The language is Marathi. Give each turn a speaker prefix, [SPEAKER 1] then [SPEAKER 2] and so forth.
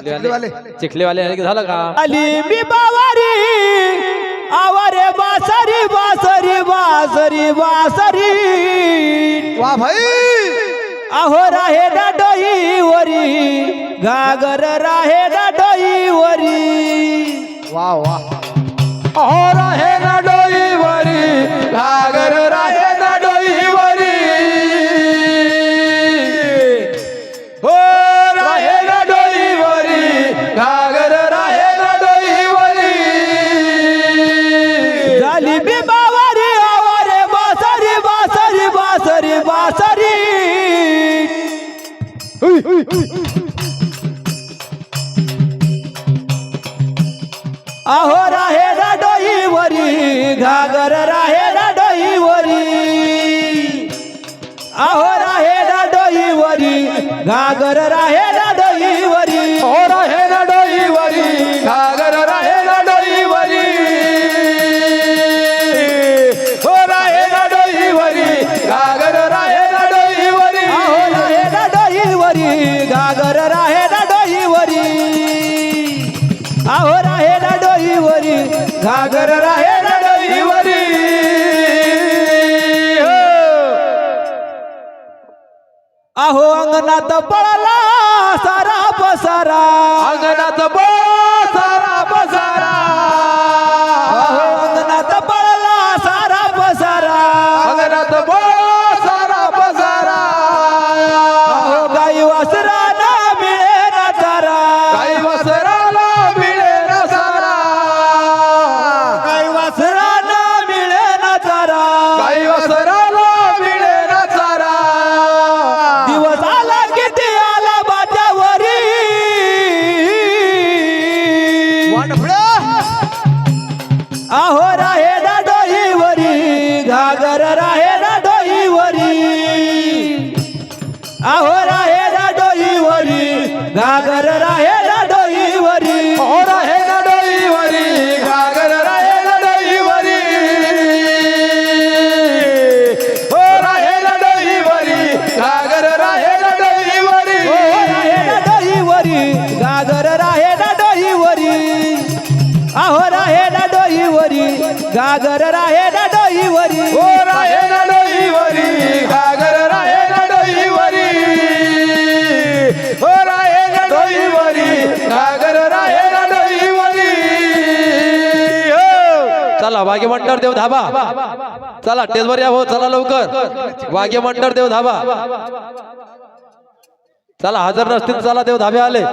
[SPEAKER 1] चिखलीवाले.
[SPEAKER 2] चिखलेवाले झालं का?
[SPEAKER 3] आली मी बावारी. आवारे बासरी बासरी बासरी बासरी.
[SPEAKER 1] वा भाई.
[SPEAKER 3] अहो राहे डाडोई वरी. घागर राहे डाडोई वरी.
[SPEAKER 1] वा वा.
[SPEAKER 2] अहो
[SPEAKER 3] बासरी अहो राहे डाडोई वरी घागर राहे डाडोई वरी अहो राहे डाडोई वरी घागर राहे डाडोई
[SPEAKER 2] सागर राहे ना डोईवरी. आहो राहे ना डोईवरी. घागर राहे ना डोईवरी.
[SPEAKER 3] हो. आहो अंगणात पळला सारा पसारा.
[SPEAKER 2] अंगणात
[SPEAKER 3] पळ आहो राहे ना डोईवरी. घागर राहे ना डोईवरी. आहो राहे ना डोईवरी. घागर राहे अहो राहे ना डोईवरी गागर राहे ना डोईवरी.
[SPEAKER 2] हो राहे ना डोईवरी घागर राहे ना डोईवरी. हो राहे ना डोईवरी घागर राहे ना डोईवरी. हो. चला वाघे मंडळ देव धाबा. चला टेजवर या हो चला लवकर. वाघे मंडळ देव धाबा. चला हजर नसतील चला देव धाबे आले.